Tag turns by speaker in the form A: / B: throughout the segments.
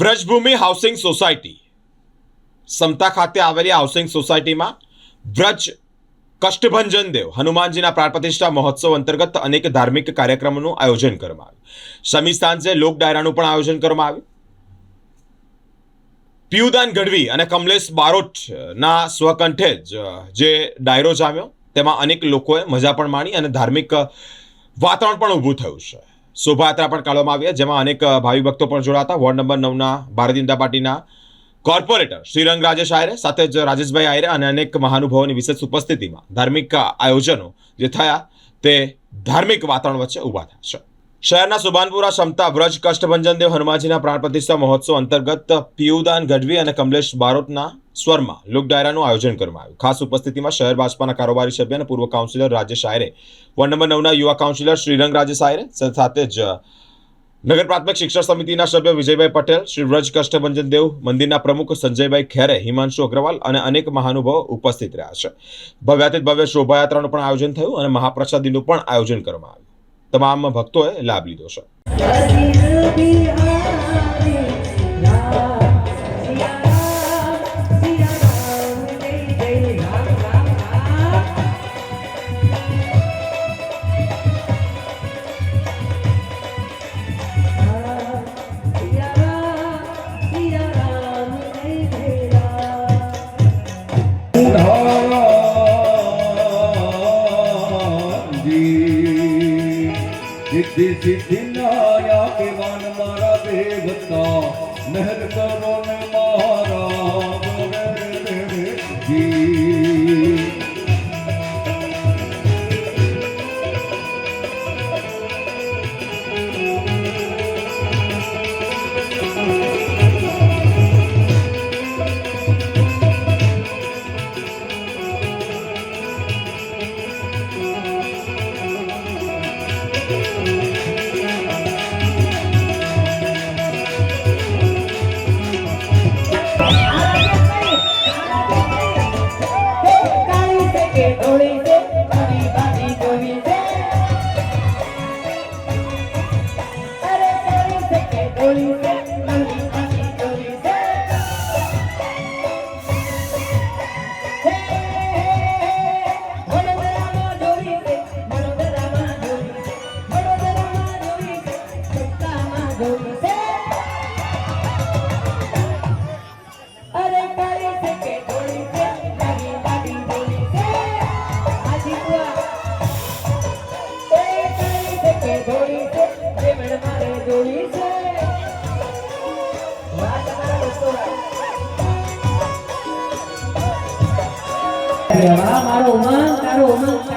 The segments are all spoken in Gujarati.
A: Vrajbhumi housing society. સમતા ખાતે આવેલી હાઉસિંગ સોસાયટીમાં વ્રજ કષ્ટભંજન દેવ હનુમાનજીના પ્રાણ પ્રતિષ્ઠા મહોત્સવ અંતર્ગત અનેક ધાર્મિક કાર્યક્રમોનું આયોજન કરવામાં આવ્યું. શમી સાંજે લોક ડાયરાનું પણ આયોજન કરવામાં આવ્યું. પિયુદાન ગઢવી અને કમલેશ બારોટના સ્વકંઠે જ, જે ડાયરો જામ્યો, તેમાં અનેક લોકોએ મજા પણ માણી અને ધાર્મિક વાતાવરણ પણ ઊભું થયું છે. શોભાયાત્રા પણ કાઢવામાં આવી જેમાં અનેક ભાવિ ભક્તો પણ જોડાતા. વોર્ડ નંબર નવના ભારતીય જનતા પાર્ટીના કોર્પોરેટર શ્રીરંગ રાજેશ આયરે, સાથે જ રાજેશભાઈ આયરે અને અનેક મહાનુભાવોની વિશેષ ઉપસ્થિતિમાં ધાર્મિક આયોજનો જે થયા તે ધાર્મિક વાતાવરણ વચ્ચે ઊભા થયા છે. શહેરના સુભાનપુરા ક્ષમતા વ્રજ, કષ્ટભંજન દેવ, હનુમાનજીના પ્રાણ પ્રતિષ્ઠા મહોત્સવ અંતર્ગત પિયુદાન ગઢવી અને કમલેશ બારોટના સ્વરમાં લોક ડાયરાનું આયોજન કરવામાં આવ્યું. ખાસ ઉપસ્થિતિમાં શહેર ભાજપાના કારોબારી સભ્ય અને પૂર્વ councillor Rajesh Ayare ward number નવના યુવા કાઉન્સિલર શ્રીરંગ રાજેશ આયરે સાથે જ નગર પ્રાથમિક શિક્ષણ સમિતિના સભ્ય વિજયભાઈ પટેલ, શ્રી વ્રજ કષ્ટભંજન દેવ, મંદિરના પ્રમુખ સંજયભાઈ ખેરે, હિમાંશુ અગ્રવાલ અને અનેક મહાનુભાવો ઉપસ્થિત રહ્યા છે. ભવ્યાતિત ભવ્ય શોભાયાત્રાનું પણ આયોજન થયું અને મહાપ્રસાદીનું પણ આયોજન કરવામાં આવ્યું. તમામ ભક્તોએ લાભ લીધો છે.
B: सिद्धि सिद्धि नाया के वन เดี๋ยวมามโรงมั้งมาโรงมั้ง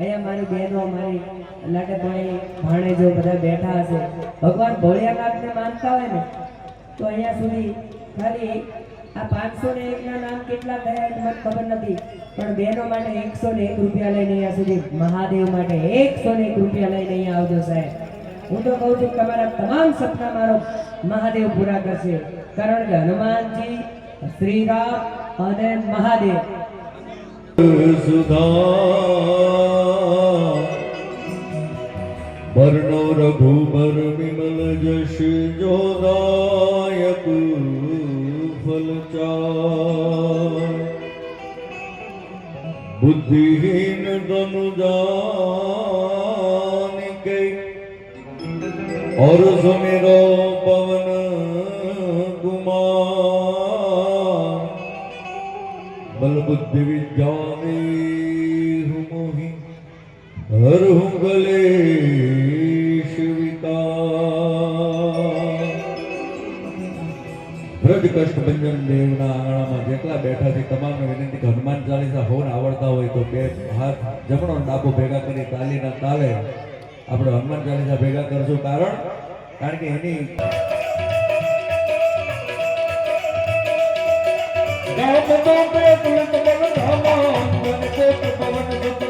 B: અહીંયા મારી બહેનો, મારી લાડકભાઈ ભાણેજો બધા બેઠા હશે, ભગવાન ભોળિયાનાથને માનતા હોય ને, તો અહીંયા સુધી ખાલી આ પાંચસો ને એકના નામ કેટલા થયા એ મને ખબર નથી, પણ બહેનો માટે એકસો ને એક રૂપિયા લઈને અહીંયા સુધી, મહાદેવ માટે એકસો ને એક રૂપિયા લઈને અહીંયા આવજો સાહેબ. હું તો કહું છું તમારા તમામ સપના મારો મહાદેવ પૂરા કરશે, કારણ કે હનુમાનજી, શ્રીરામ અને મહાદેવ.
C: સુધા વર્ણો રઘુબર વિમલ જશ જોદાયક ફલચાર બુદ્ધિહીન ધનુજાન કઈ और सुमिरो पवन कुमार बल बुद्धि विद्या हूँ मोहि हर हूँ गलेश કષ્ટભંજન દેવના આંગણામાં જેટલા બેઠા છે, તમામને વિનંતી કે હનુમાન ચાલીસા હોન આવડતા હોય તો બે હાથ જમણો ડાબો ભેગા કરી તાલીના તાલે આપણે હનુમાન ચાલીસા ભેગા કરશું. કારણ કારણ કે એની ધામ ધામ રે તુલત મન ધામ મન કોટ, પવન
B: જતો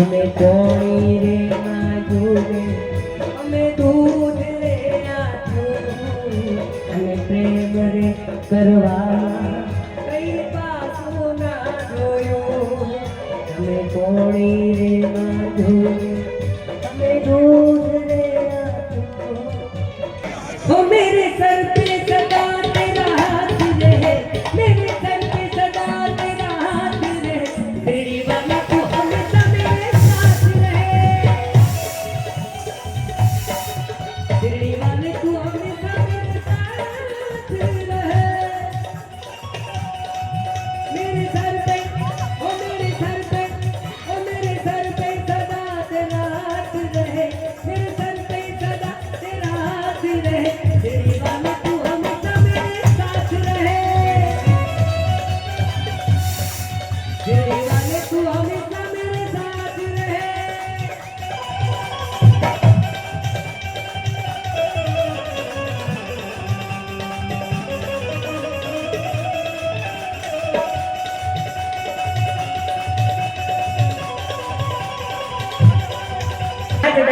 B: તમે કોણી રે માજુને અમે દૂધ આપ્યું અને પ્રેમ રે કરવા કઈ પાછું ના જોયું. અમે કોણી રે અમે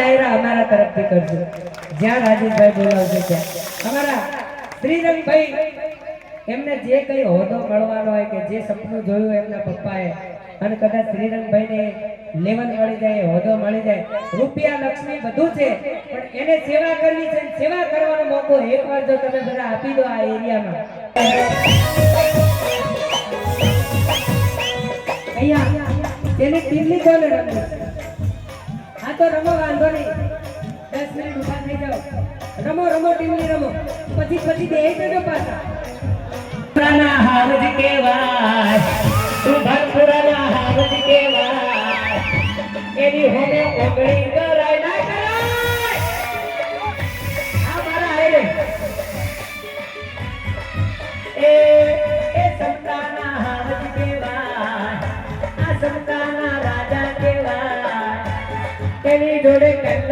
B: ડાયરા અમારા તરફથી કરજો. જ્યાં રાજેશભાઈ બોલાવશે ત્યાં. અમારા શ્રીરંગભાઈ, એમને જે કઈ હોદ્દો મળવાનો હોય કે જે સપનું જોયું એમના પપ્પાએ, અને કદાચ શ્રીરંગભાઈને લેવલ મળી જાય, હોદ્દો મળી જાય, રૂપિયા, લક્ષ્મી બધું છે, પણ એને સેવા કરવી છે સેવા કરવાનો મોકો એકવાર જો તમે બધા આપી દો આ એરિયામાં. અહીંયા, તેની કોને રમવી હા તો રમો, વાંધો નહીં. દસ મિનિટ ઊભા થઈ જાઓ. રમો રમો, ટીમની રમો. પછી પછી દેહ જજો પાછા. પુરાના હાવજ કેવાય તું ભરપુરાના હાવજ કેવાય એની હોમે ઓગળી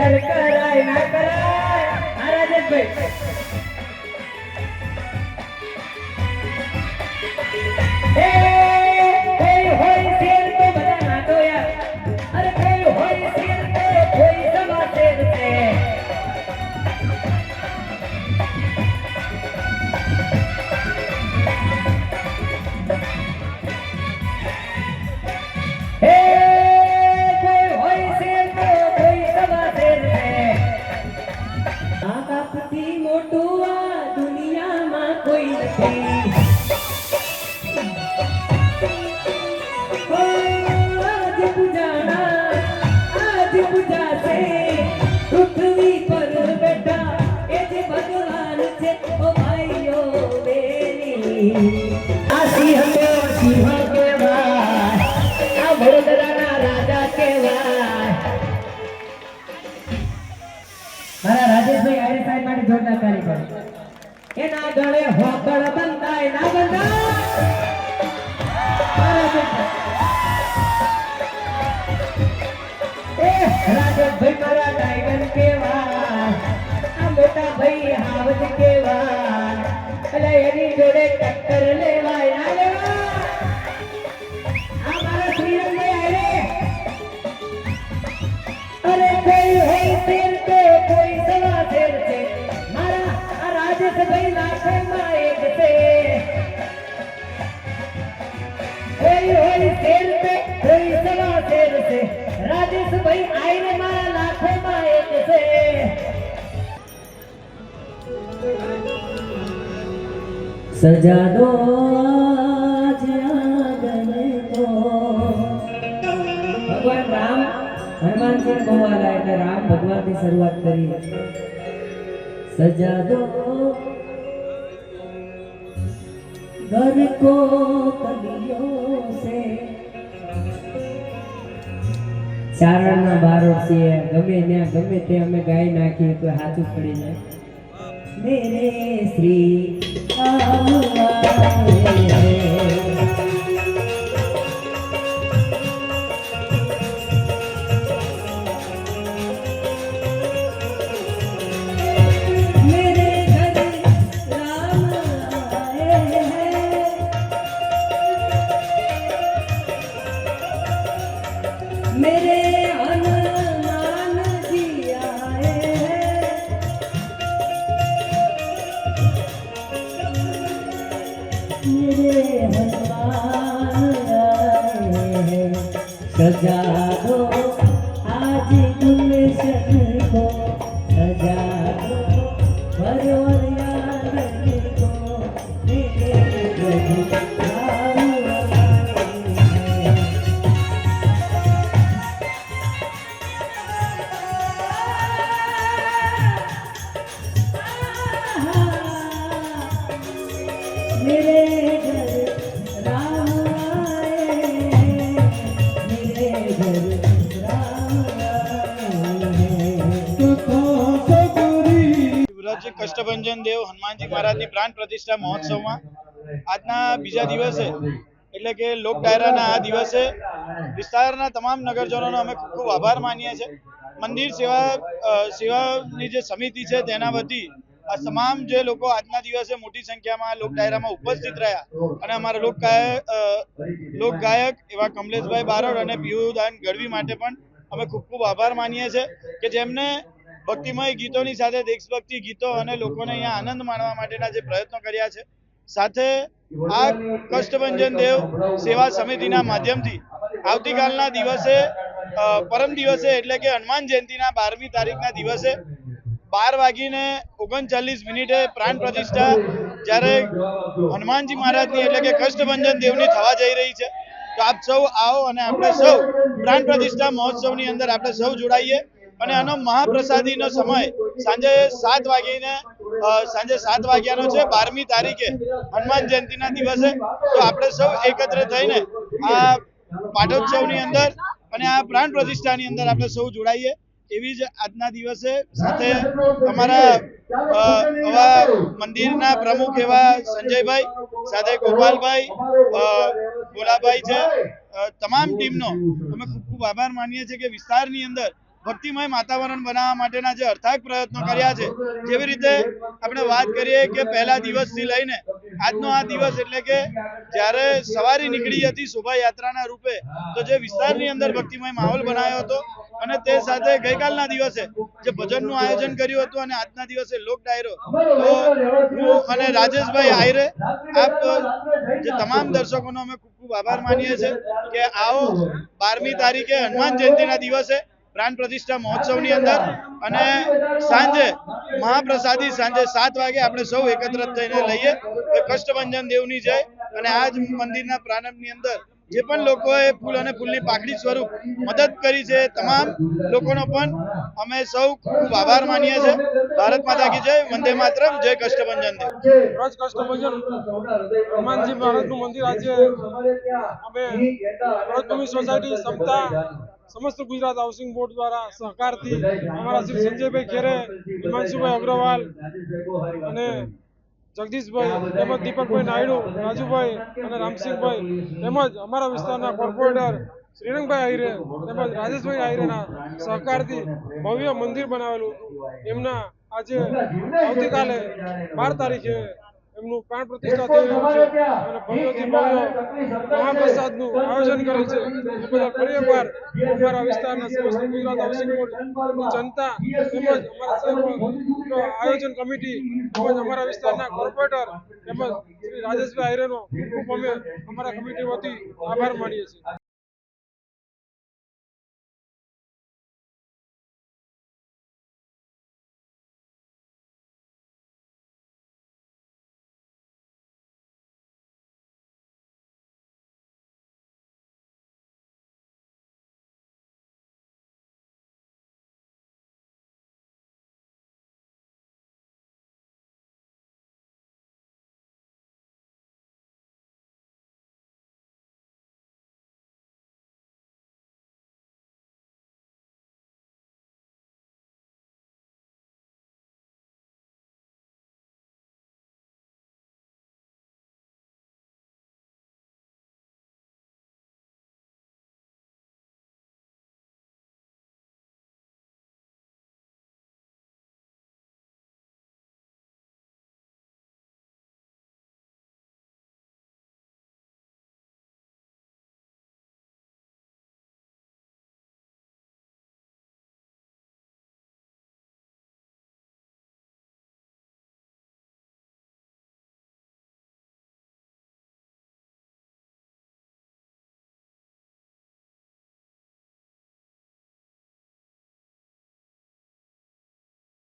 B: જોડે કંદર કરાય ના કરાય. આ રાજેશભાઈ સાહેબ માટે જોરદાર એના ગળે હોકળ બંધાય, ના બંધાય. રાજેશભાઈ મારા ટાઈગર કેવા આ મોટા ભાઈ હાવજ કેવા એટલે એની જોડે ટક્કર લેવાય. સજાનો ભગવાન રામ હનુમાનજી બહુ વાલા એટલે રામ ભગવાનની શરૂઆત કરી સજા દો ઘર કો કલિયો સે ચારણના બારો છીએ ગમે ત્યાં ગમે તે અમે ગાય નાખીએ તો હાથું પડી જાય મેરે શ્રી રામ सजा दो आज गुलशन को सजा दो भरवरिया
D: શિવરાજજી કષ્ટભંજન દેવ હનુમાનજી મહારાજની પ્રાણ પ્રતિષ્ઠા મહોત્સવમાં આજના બીજા દિવસે, એટલે કે લોક ડાયરાના આ દિવસે, વિસ્તારના તમામ નગરજનોનો અમે ખૂબ ખૂબ આભાર માનીએ છીએ. મંદિર સેવા સેવાની જે સમિતિ છે તેના વતી તમામ જે લોકો આજના દિવસે મોટી સંખ્યામાં લોક ડાયરામાં ઉપસ્થિત રહ્યા અને અમારા લોક લોક ગાયક એવા કમલેશભાઈ બારોડ અને પિયુદાન ગઢવી માટે પણ અમે ખૂબ ખૂબ આભાર માનીએ છીએ કે જેમને ભક્તિમય ગીતોની સાથે દેશભક્તિ ગીતો અને લોકોને અહીંયા આનંદ માણવા માટેના જે પ્રયત્નો કર્યા છે, સાથે આ કષ્ટભંજન દેવ સેવા સમિતિના માધ્યમથી આવતીકાલના દિવસે પરમ દિવસે એટલે કે હનુમાન જયંતિના બારમી તારીખના દિવસે બાર વાગીને ઓગણચાલીસ મિનિટે પ્રાણ પ્રતિષ્ઠા જ્યારે હનુમાનજી મહારાજની એટલે કે કષ્ટભંજન દેવની થવા જઈ રહી છે, તો આપ સૌ આવો અને આપણે સૌ પ્રાણ પ્રતિષ્ઠા મહોત્સવની અંદર આપણે સૌ જોડાઈએ. અને આનો મહાપ્રસાદીનો સમય સાંજે સાત વાગીને સાંજે સાત વાગ્યાનો છે, બારમી તારીખે હનુમાન જયંતિના દિવસે. તો આપણે સૌ એકત્ર થઈને આ પાટોત્સવની અંદર અને આ પ્રાણ પ્રતિષ્ઠાની અંદર આપણે સૌ જોડાઈએ. એવી જ આજના દિવસે સાથે અમારા આવા મંદિરના પ્રમુખ એવા સંજયભાઈ સાથે ગોપાલભાઈ ભોલાભાઈ છે. તમામ ટીમનો અમે ખૂબ ખૂબ આભાર માનીએ છીએ કે વિસ્તારની અંદર ભક્તિમય વાતાવરણ બનાવવા માટેના જે અર્થાક પ્રયત્નો કર્યા છે જેવી રીતે આપણે વાત કરીએ કે પહેલા દિવસથી લઈને આજનો આ દિવસ એટલે કે જ્યારે સવારી નીકળી હતી શોભાયાત્રાના રૂપે તો જે વિસ્તારની અંદર ભક્તિમય માહોલ બનાવ્યો હતો અને તે સાથે ગઈકાલના દિવસે જે ભજનનું આયોજન કર્યું હતું અને આજના દિવસે લોક ડાયરો, તો હું અને રાજેશભાઈ આયરે, આપ જે તમામ દર્શકોનો અમે ખૂબ ખૂબ આભાર માનીએ છીએ કે આવો બારમી તારીખે હનુમાન જયંતિના દિવસે પ્રાણ પ્રતિષ્ઠા મહોત્સવની અંદર અને સાંજે મહાપ્રસાદી સાંજે સાત વાગે આપણે સૌ એકત્ર થઈને લઈએ. કષ્ટભંજન દેવની જય અને આજ મંદિરના પ્રારંભની અંદર જે પણ લોકોએ ફૂલ અને ફૂલની પાકડી સ્વરૂપ મદદ કરી છે, તમામ લોકોનો પણ અમે સૌ ખૂબ આભાર માનીએ છીએ. ભારત માતા કી જય, વંદે માતરમ, જય કષ્ટભંજન
E: રોજ કષ્ટભંજન. હનુમાનજી મહારાજનું મંદિર આજે અમે વ્રતભૂમિ સોસાયટી સમતા સમસ્ત ગુજરાત હાઉસિંગ બોર્ડ દ્વારા સહકારથી અમારા શ્રી સંજયભાઈ ખેરે, હિમાંશુભાઈ અગ્રવાલ અને જગદીશભાઈ તેમજ દીપકભાઈ નાયડુ રાજુભાઈ અને રામસિંહભાઈ. તેમજ અમારા વિસ્તારના કોર્પોરેટર શ્રીરંગભાઈ આહિરે તેમજ રાજેશભાઈ આહિરેના સહકારથી ભવ્ય મંદિર બનાવેલું એમના આજે આવતીકાલે બાર તારીખે એમનું પ્રાણ પ્રતિષ્ઠા થઈ રહ્યું છે. અને ભવ્યથી ભવ્ય મહાપ્રસાદનું આયોજન કરેલ છે. એ બધા ફરી એકવાર અમારા વિસ્તારના સમસ્ત ગુજરાત હાઉસિંગ બોર્ડ જનતા તેમજ અમારા આયોજન કમિટી તેમજ અમારા વિસ્તારના કોર્પોરેટર તેમજ શ્રી રાજેશભાઈ આહિરેનો ખૂબ ખૂબ અમે અમારા કમિટી વતી આભાર માનીએ છીએ.